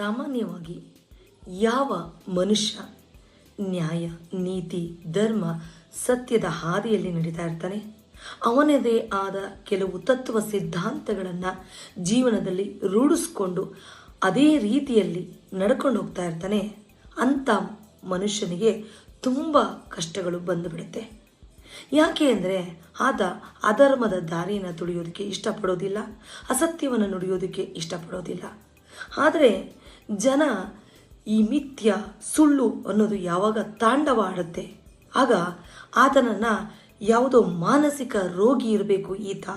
ಸಾಮಾನ್ಯವಾಗಿ ಯಾವ ಮನುಷ್ಯ ನ್ಯಾಯ, ನೀತಿ, ಧರ್ಮ ಸತ್ಯದ ಹಾದಿಯಲ್ಲಿ ನಡೀತಾ ಇರ್ತಾನೆ, ಅವನದೇ ಆದ ಕೆಲವು ತತ್ವ ಸಿದ್ಧಾಂತಗಳನ್ನು ಜೀವನದಲ್ಲಿ ರೂಢಿಸ್ಕೊಂಡು ಅದೇ ರೀತಿಯಲ್ಲಿ ನಡ್ಕೊಂಡು ಹೋಗ್ತಾ ಇರ್ತಾನೆ ಅಂಥ ಮನುಷ್ಯನಿಗೆ ತುಂಬ ಕಷ್ಟಗಳು ಬಂದುಬಿಡುತ್ತೆ. ಯಾಕೆ ಅಂದರೆ ಆತ ಅಧರ್ಮದ ದಾರಿಯನ್ನು ತುಳಿಯೋದಕ್ಕೆ ಇಷ್ಟಪಡೋದಿಲ್ಲ, ಅಸತ್ಯವನ್ನು ನುಡಿಯೋದಕ್ಕೆ ಇಷ್ಟಪಡೋದಿಲ್ಲ. ಆದರೆ ಜನ ಈ ಮಿಥ್ಯ, ಸುಳ್ಳು ಅನ್ನೋದು ಯಾವಾಗ ತಾಂಡವ ಆಡುತ್ತೆ? ಆಗ ಆತನನ್ನು ಯಾವುದೋ ಮಾನಸಿಕ ರೋಗಿ ಇರಬೇಕು ಈತ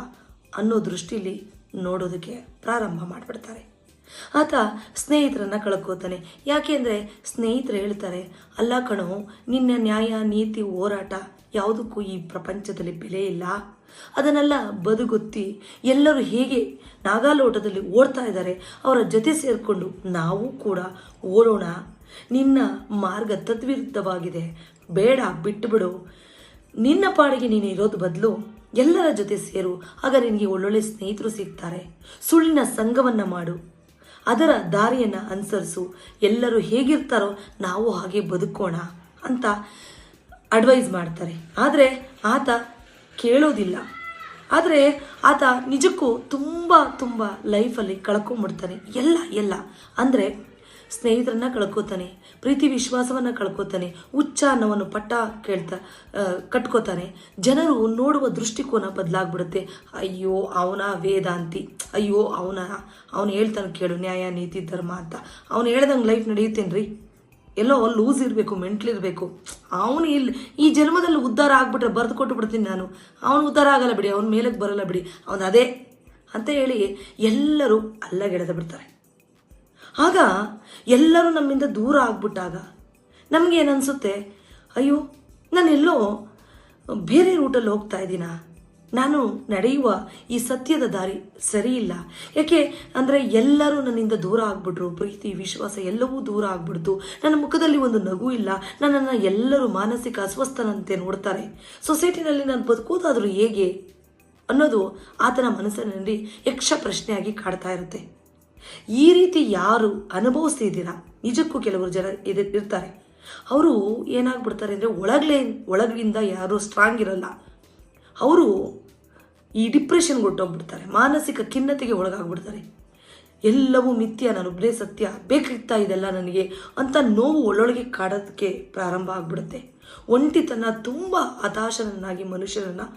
ಅನ್ನೋ ದೃಷ್ಟಿಲಿ ನೋಡೋದಕ್ಕೆ ಪ್ರಾರಂಭ ಮಾಡಿಬಿಡ್ತಾರೆ. ಆತ ಸ್ನೇಹಿತರನ್ನ ಕಳ್ಕೋತಾನೆ. ಯಾಕೆಂದರೆ ಸ್ನೇಹಿತರು ಹೇಳ್ತಾರೆ, ಅಲ್ಲ ಕಣೋ, ನಿನ್ನ ನ್ಯಾಯ, ನೀತಿ, ಹೋರಾಟ ಯಾವುದಕ್ಕೂ ಈ ಪ್ರಪಂಚದಲ್ಲಿ ಬೆಲೆ ಇಲ್ಲ. ಅದನ್ನೆಲ್ಲ ಬದುಗೊತ್ತಿ ಎಲ್ಲರೂ ಹೇಗೆ ನಾಗಾಲೋಟದಲ್ಲಿ ಓಡ್ತಾ ಇದ್ದಾರೆ, ಅವರ ಜೊತೆ ಸೇರಿಕೊಂಡು ನಾವು ಕೂಡ ಓಡೋಣ. ನಿನ್ನ ಮಾರ್ಗ ತದ್ವಿರುದ್ಧವಾಗಿದೆ. ಬೇಡ, ಬಿಟ್ಟುಬಿಡು. ನಿನ್ನ ಪಾಡಿಗೆ ನೀನು ಇರೋದು ಬದಲು. ಎಲ್ಲರ ಜೊತೆ ಸೇರು. ಆಗ ನಿನಗೆ ಒಳ್ಳೊಳ್ಳೆ ಸ್ನೇಹಿತರು ಸಿಗ್ತಾರೆ. ಸುಳ್ಳಿನ ಸಂಘವನ್ನು ಮಾಡು. ಅದರ ದಾರಿಯನ್ನು ಅನುಸರಿಸು. ಎಲ್ಲರೂ ಹೇಗಿರ್ತಾರೋ ನಾವು ಹಾಗೆ ಬದುಕೋಣ ಅಂತ ಅಡ್ವೈಸ್ ಮಾಡ್ತಾರೆ. ಆದರೆ ಆತ ಕೇಳೋದಿಲ್ಲ. ಆದರೆ ಆತ ನಿಜಕ್ಕೂ ತುಂಬ ತುಂಬ ಲೈಫಲ್ಲಿ ಕಳ್ಕೊಂಬಿಡ್ತಾನೆ ಎಲ್ಲ ಎಲ್ಲ. ಅಂದರೆ ಸ್ನೇಹಿತರನ್ನ ಕಳ್ಕೊತಾನೆ, ಪ್ರೀತಿ ವಿಶ್ವಾಸವನ್ನು ಕಳ್ಕೊತಾನೆ, ಹುಚ್ಚ ಅನ್ನೋವನ್ನು ಪಟ್ಟ ಕೇಳ್ತಾ ಕಟ್ಕೋತಾನೆ. ಜನರು ನೋಡುವ ದೃಷ್ಟಿಕೋನ ಬದಲಾಗ್ಬಿಡುತ್ತೆ. ಅಯ್ಯೋ, ಅವನ ವೇದಾಂತಿ. ಅಯ್ಯೋ, ಅವನ, ಅವನು ಹೇಳ್ತಾನೆ ಕೇಳು ನ್ಯಾಯ, ನೀತಿ, ಧರ್ಮ ಅಂತ. ಅವನು ಹೇಳ್ದಂಗೆ ಲೈಫ್ ನಡೆಯುತ್ತೇನ್ರಿ? ಎಲ್ಲೋ ಲೂಸ್ ಇರಬೇಕು ಮೆಂಟ್ಲಿರಬೇಕು ಅವನು ಇಲ್ಲಿ ಈ ಜನ್ಮದಲ್ಲಿ ಉದ್ಧಾರ ಆಗಿಬಿಟ್ರೆ ಬರೆದು ಕೊಟ್ಟು ಬಿಡ್ತೀನಿ ನಾನು. ಅವನು ಉದ್ಧಾರ ಆಗಲ್ಲ ಬಿಡಿ, ಅವನ ಮೇಲಕ್ಕೆ ಬರಲ್ಲ ಬಿಡಿ. ಅವನು ಅದೇ ಅಂತ ಹೇಳಿ ಎಲ್ಲರೂ ಅಲ್ಲಗೆಳೆದು ಬಿಡ್ತಾರೆ. ಆಗ ಎಲ್ಲರೂ ನಮ್ಮಿಂದ ದೂರ ಆಗ್ಬಿಟ್ಟಾಗ ನಮಗೆ ಅನಿಸುತ್ತೆ? ಅಯ್ಯೋ, ನಾನೆಲ್ಲೋ ಬೇರೆ ರೂಟಲ್ಲಿ ಹೋಗ್ತಾ ಇದ್ದೀನಾ? ನಾನು ನಡೆಯುವ ಈ ಸತ್ಯದ ದಾರಿ ಸರಿಯಿಲ್ಲ. ಯಾಕೆ? ಅಂದರೆ ಎಲ್ಲರೂ ನನ್ನಿಂದ ದೂರ ಆಗ್ಬಿಟ್ರು. ಪ್ರೀತಿ, ವಿಶ್ವಾಸ ಎಲ್ಲವೂ ದೂರ ಆಗ್ಬಿಡ್ತು. ನನ್ನ ಮುಖದಲ್ಲಿ ಒಂದು ನಗು ಇಲ್ಲ. ನನ್ನನ್ನು ಎಲ್ಲರೂ ಮಾನಸಿಕ ಅಸ್ವಸ್ಥನಂತೆ ನೋಡ್ತಾರೆ. ಸೊಸೈಟಿನಲ್ಲಿ ನಾನು ಬದುಕೋದಾದರೂ ಹೇಗೆ ಅನ್ನೋದು ಆತನ ಮನಸ್ಸಿನಲ್ಲಿ ಯಕ್ಷ ಪ್ರಶ್ನೆಯಾಗಿ ಕಾಡ್ತಾ ಇರುತ್ತೆ. ಈ ರೀತಿ ಯಾರು ಅನುಭವಿಸ್ತಿದ್ದೀರಾ? ನಿಜಕ್ಕೂ ಕೆಲವರು ಜನ ಇರ್ತಾರೆ. ಅವರು ಏನಾಗ್ಬಿಡ್ತಾರೆ ಅಂದರೆ ಒಳಗಲೇ, ಒಳಗಿಂದ ಯಾರೂ ಸ್ಟ್ರಾಂಗ್ ಇರಲ್ಲ. ಅವರು ಈ ಡಿಪ್ರೆಷನ್ ಹೊಟ್ಟೋಗ್ಬಿಡ್ತಾರೆ ಮಾನಸಿಕ ಖಿನ್ನತೆಗೆ ಒಳಗಾಗ್ಬಿಡ್ತಾರೆ. ಎಲ್ಲವೂ ಮಿಥ್ಯ ನಾನೊಬ್ಬನೇ ಸತ್ಯ, ಬೇಕಿತ್ತಾ ಇದೆಲ್ಲ ನನಗೆ ಅಂತ ನೋವು ಒಳ್ಳೊಳಗೆ ಕಾಡೋದಕ್ಕೆ ಪ್ರಾರಂಭ ಆಗ್ಬಿಡುತ್ತೆ. ಒಂಟಿತನ ತುಂಬ ಹತಾಶನನ್ನಾಗಿ ಮನುಷ್ಯರನ್ನು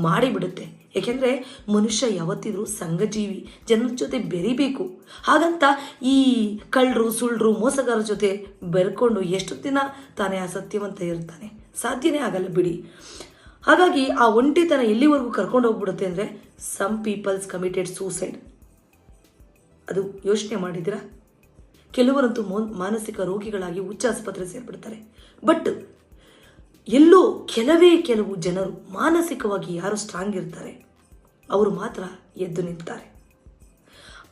ಮಾಡಿಬಿಡುತ್ತೆ. ಏಕೆಂದರೆ ಮನುಷ್ಯ ಯಾವತ್ತಿದ್ರೂ ಸಂಘಜೀವಿ ಜನರ ಜೊತೆ ಬೆರಿಬೇಕು. ಹಾಗಂತ ಈ ಕಳ್ಳರು ಸುಳ್ಳರು ಮೋಸಗಾರರ ಜೊತೆ ಬೆರ್ಕೊಂಡು ಎಷ್ಟು ದಿನ ತಾನೇ ಆ ಸತ್ಯವಂತ ಇರ್ತಾನೆ? ಸಾಧ್ಯನೇ ಆಗಲ್ಲ ಬಿಡಿ. ಹಾಗಾಗಿ ಆ ಒಂಟಿತನ ಎಲ್ಲಿವರೆಗೂ ಕರ್ಕೊಂಡು ಹೋಗ್ಬಿಡುತ್ತೆ ಅಂದರೆ ಸಮ್ ಪೀಪಲ್ಸ್ ಕಮಿಟೆಡ್ ಸೂಸೈಡ್ ಅದು ಯೋಚನೆ ಮಾಡಿದಿರಾ ಕೆಲವರಂತೂ ಮಾನಸಿಕ ರೋಗಿಗಳಾಗಿ ಉಚ್ಚ ಆಸ್ಪತ್ರೆ ಸೇರ್ಬಿಡ್ತಾರೆ ಬಟ್ ಎಲ್ಲೋ ಕೆಲವೇ ಕೆಲವು ಜನರು ಮಾನಸಿಕವಾಗಿ ಯಾರು ಸ್ಟ್ರಾಂಗ್ ಇರ್ತಾರೆ, ಅವರು ಮಾತ್ರ ಎದ್ದು ನಿಂತಾರೆ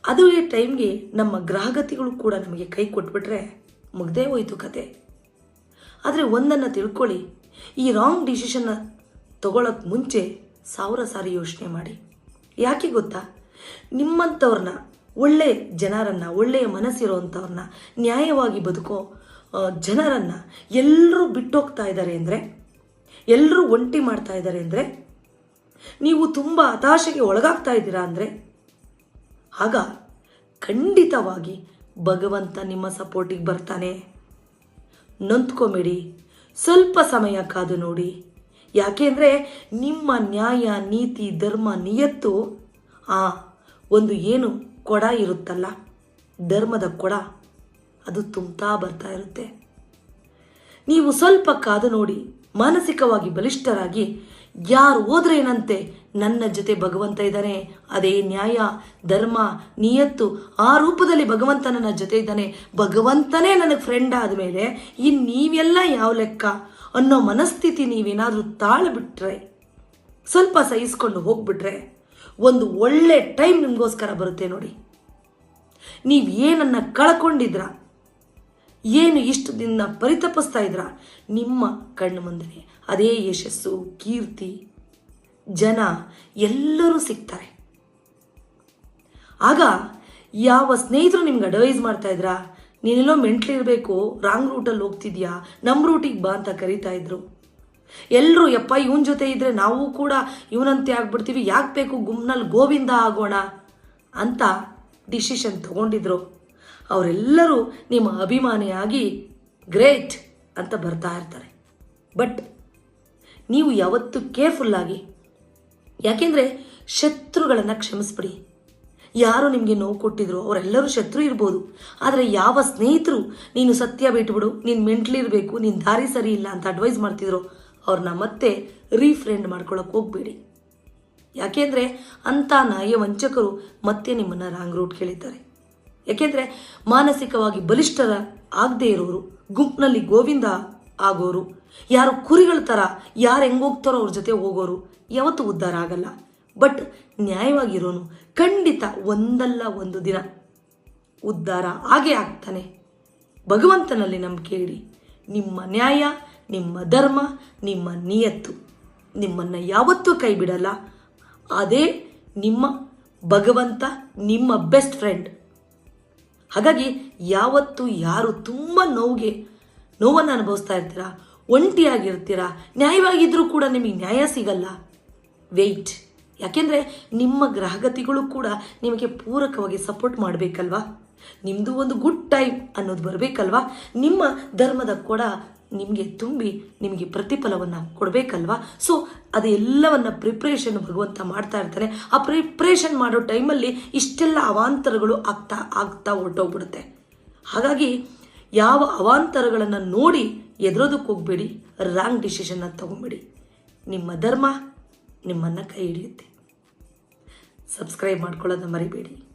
ಅದು ಟೈಮ್ಗೆ ನಮ್ಮ ಗ್ರಹಗತಿಗಳು ಕೂಡ ನಮಗೆ ಕೈ ಕೊಟ್ಬಿಟ್ರೆ ಮುಗ್ದೇ ಹೋಯ್ತು ಕತೆ. ಆದರೆ ಒಂದನ್ನು ತಿಳ್ಕೊಳ್ಳಿ, ಈ ರಾಂಗ್ ಡಿಸಿಷನ್ನ ತಗೊಳ್ಳೋಕೆ ಮುಂಚೆ ಸಾವಿರ ಸಾರಿ ಯೋಚನೆ ಮಾಡಿ. ಯಾಕೆ ಗೊತ್ತಾ? ನಿಮ್ಮಂಥವ್ರನ್ನ ಒಳ್ಳೆ ಜನರನ್ನು ಒಳ್ಳೆಯ ಮನಸ್ಸಿರೋವಂಥವ್ರನ್ನ ನ್ಯಾಯವಾಗಿ ಬದುಕೋ ಜನರನ್ನು ಎಲ್ಲರೂ ಬಿಟ್ಟೋಗ್ತಾ ಇದ್ದಾರೆ ಅಂದರೆ ಎಲ್ಲರೂ ಒಂಟಿ ಮಾಡ್ತಾ ಇದ್ದಾರೆ ಅಂದರೆ, ನೀವು ತುಂಬ ಹತಾಶೆಗೆ ಒಳಗಾಗ್ತಾ ಇದ್ದೀರಾ ಅಂದರೆ, ಆಗ ಖಂಡಿತವಾಗಿ ಭಗವಂತ ನಿಮ್ಮ ಸಪೋರ್ಟಿಗೆ ಬರ್ತಾನೆ. ನೊಂದ್ಕೊಬೇಡಿ. ಸ್ವಲ್ಪ ಸಮಯ ಕಾದು ನೋಡಿ. ಯಾಕೆಂದರೆ ನಿಮ್ಮ ನ್ಯಾಯ, ನೀತಿ, ಧರ್ಮ, ನಿಯತ್ತು, ಆ, ಒಂದು ಏನು ಕೊಡ ಇರುತ್ತಲ್ಲ, ಧರ್ಮದ ಕೊಡ, ಅದು ತುಂಬ್ತಾ ಬರ್ತಾ ಇರುತ್ತೆ. ನೀವು ಸ್ವಲ್ಪ ಕಾದು ನೋಡಿ, ಮಾನಸಿಕವಾಗಿ ಬಲಿಷ್ಠರಾಗಿ, ಯಾರು ಹೋದ್ರೇನಂತೆ ನನ್ನ ಜೊತೆ ಭಗವಂತ ಇದ್ದಾನೆ, ಅದೇ ನ್ಯಾಯ, ಧರ್ಮ, ನಿಯತ್ತು, ಆ ರೂಪದಲ್ಲಿ ಭಗವಂತ ನನ್ನ ಜೊತೆ ಇದ್ದಾನೆ, ಭಗವಂತನೇ ನನಗೆ ಫ್ರೆಂಡ್ ಆದಮೇಲೆ ಇನ್ನು ನೀವೆಲ್ಲ ಯಾವ ಲೆಕ್ಕ? ಅನ್ನೋ ಮನಸ್ಥಿತಿ ನೀವೇನಾದರೂ ತಾಳ್ಬಿಟ್ರೆ, ಸ್ವಲ್ಪ ಸಹಿಸ್ಕೊಂಡು ಹೋಗ್ಬಿಟ್ರೆ ಒಂದು ಒಳ್ಳೆ ಟೈಮ್ ನಿಮಗೋಸ್ಕರ ಬರುತ್ತೆ ನೋಡಿ. ನೀವು ಏನನ್ನ ಕಳ್ಕೊಂಡಿದ್ರ ಏನು ಇಷ್ಟು ದಿನ ಪರಿತಪಿಸ್ತಾ ಇದ್ರ ನಿಮ್ಮ ಕಣ್ಣು ಮುಂದೆ ಅದೇ ಯಶಸ್ಸು, ಕೀರ್ತಿ, ಜನ ಎಲ್ಲರೂ ಸಿಗ್ತಾರೆ. ಆಗ ಯಾವ ಸ್ನೇಹಿತರು ನಿಮ್ಗೆ ಅಡ್ವೈಸ್ ಮಾಡ್ತಾ ಇದ್ರಾ ನೀನೆಲ್ಲೋ ಮೆಂಟ್ಲಿರಬೇಕು ರಾಂಗ್ ರೂಟಲ್ಲಿ ಹೋಗ್ತಿದ್ಯಾ? ನಮ್ಮ ರೂಟಿಗೆ ಬಾ ಅಂತ ಕರಿತಾ ಇದ್ರು. ಎಲ್ಲರೂ ಯಪ್ಪ, ಇವನ ಜೊತೆ ಇದ್ರೆ ನಾವು ಕೂಡ ಇವನಂತೆ ಆಗ್ಬಿಡ್ತೀವಿ, ಯಾಕೆ ಬೇಕು ಗುಮ್ನಲ್ಲಿ ಗೋವಿಂದ ಆಗೋಣ? ಅಂತ ಡಿಸಿಷನ್ ತಗೊಂಡಿದ್ರು. ಅವರೆಲ್ಲರೂ ನಿಮ್ಮ ಅಭಿಮಾನಿಯಾಗಿ ಗ್ರೇಟ್ ಅಂತ ಬರ್ತಾ ಇರ್ತಾರೆ. ಬಟ್ ನೀವು ಯಾವತ್ತೂ ಕೇರ್ಫುಲ್ಲಾಗಿ ಯಾಕೆಂದರೆ ಶತ್ರುಗಳನ್ನು ಕ್ಷಮಿಸ್ಬಿಡಿ. ಯಾರು ನಿಮಗೆ ನೋವು ಕೊಟ್ಟಿದ್ರು ಅವರೆಲ್ಲರೂ ಶತ್ರು ಇರ್ಬೋದು. ಆದರೆ ಯಾವ ಸ್ನೇಹಿತರು, ನೀನು ಸತ್ಯ ಬಿಟ್ಬಿಡು, ನೀನು ಮೆಂಟ್ಲಿರಬೇಕು ನಿನ್ನ ದಾರಿ ಸರಿ ಇಲ್ಲ ಅಂತ ಅಡ್ವೈಸ್ ಮಾಡ್ತಿದ್ರು ಅವ್ರನ್ನ ಮತ್ತೆ ರೀಫ್ರೆಂಡ್ ಮಾಡ್ಕೊಳಕ್ಕೆ ಹೋಗಬೇಡಿ. ಯಾಕೆಂದರೆ ಅಂಥ ನಾಯ ವಂಚಕರು ಮತ್ತೆ ನಿಮ್ಮನ್ನು ರಾಂಗ್ ರೂಟ್ ಕೇಳಿದ್ದಾರೆ. ಯಾಕೆಂದರೆ ಮಾನಸಿಕವಾಗಿ ಬಲಿಷ್ಠರ ಆಗದೇ ಇರೋರು, ಗುಂಪಿನಲ್ಲಿ ಗೋವಿಂದ ಆಗೋರು, ಯಾರು ಕುರಿಗಳ ಥರ ಯಾರು ಹೆಂಗೋಗ್ತಾರೋ ಅವ್ರ ಜೊತೆ ಹೋಗೋರು ಯಾವತ್ತೂ ಉದ್ಧಾರ ಆಗಲ್ಲ. ಬಟ್ ನ್ಯಾಯವಾಗಿರೋನು ಖಂಡಿತ ಒಂದಲ್ಲ ಒಂದು ದಿನ ಉದ್ಧಾರ ಆಗೇ ಆಗ್ತಾನೆ. ಭಗವಂತನಲ್ಲಿ ನಂಬಿಕೆ ಇಡಿ. ನಿಮ್ಮ ನ್ಯಾಯ, ನಿಮ್ಮ ಧರ್ಮ, ನಿಮ್ಮ ನಿಯತ್ತು ನಿಮ್ಮನ್ನು ಯಾವತ್ತೂ ಕೈ ಬಿಡಲ್ಲ ಅದೇ ನಿಮ್ಮ ಭಗವಂತ, ನಿಮ್ಮ ಬೆಸ್ಟ್ ಫ್ರೆಂಡ್. ಹಾಗಾಗಿ ಯಾವತ್ತು ಯಾರು ತುಂಬ ನೋವಿಗೆ, ನೋವನ್ನು ಅನುಭವಿಸ್ತಾ ಇರ್ತೀರಾ, ಒಂಟಿಯಾಗಿರ್ತೀರಾ ನ್ಯಾಯವಾಗಿದ್ದರೂ ಕೂಡ ನಿಮಗೆ ನ್ಯಾಯ ಸಿಗಲ್ಲ. ವೆಯ್ಟ್ ಯಾಕೆಂದರೆ ನಿಮ್ಮ ಗ್ರಹಗತಿಗಳು ಕೂಡ ನಿಮಗೆ ಪೂರಕವಾಗಿ ಸಪೋರ್ಟ್ ಮಾಡಬೇಕಲ್ವಾ? ನಿಮ್ಮದು ಒಂದು ಗುಡ್ ಟೈಮ್ ಅನ್ನೋದು ಬರಬೇಕಲ್ವಾ? ನಿಮ್ಮ ಧರ್ಮದ ಕೊಡ ನಿಮಗೆ ತುಂಬಿ ನಿಮಗೆ ಪ್ರತಿಫಲವನ್ನು ಕೊಡಬೇಕಲ್ವಾ? ಸೊ ಅದೆಲ್ಲವನ್ನು ಪ್ರಿಪ್ರೇಷನ್ ಭಗವಂತ ಮಾಡ್ತಾ ಇರ್ತಾನೆ. ಆ ಪ್ರಿಪ್ರೇಷನ್ ಮಾಡೋ ಟೈಮಲ್ಲಿ ಇಷ್ಟೆಲ್ಲ ಅವಾಂತರಗಳು ಆಗ್ತಾ ಆಗ್ತಾ ಹೊರಟೋಗ್ಬಿಡುತ್ತೆ. ಹಾಗಾಗಿ ಯಾವ ಅವಾಂತರಗಳನ್ನು ನೋಡಿ ಎದುರೋದಕ್ಕೆ ಹೋಗಬೇಡಿ ರಾಂಗ್ ಡಿಸಿಷನ್ನ ತಗೊಬೇಡಿ. ನಿಮ್ಮ ಧರ್ಮ ನಿಮ್ಮನ್ನು ಕೈ ಹಿಡಿಯುತ್ತೆ. ಸಬ್ಸ್ಕ್ರೈಬ್ ಮಾಡ್ಕೊಳ್ಳೋದು ಮರಿಬೇಡಿ.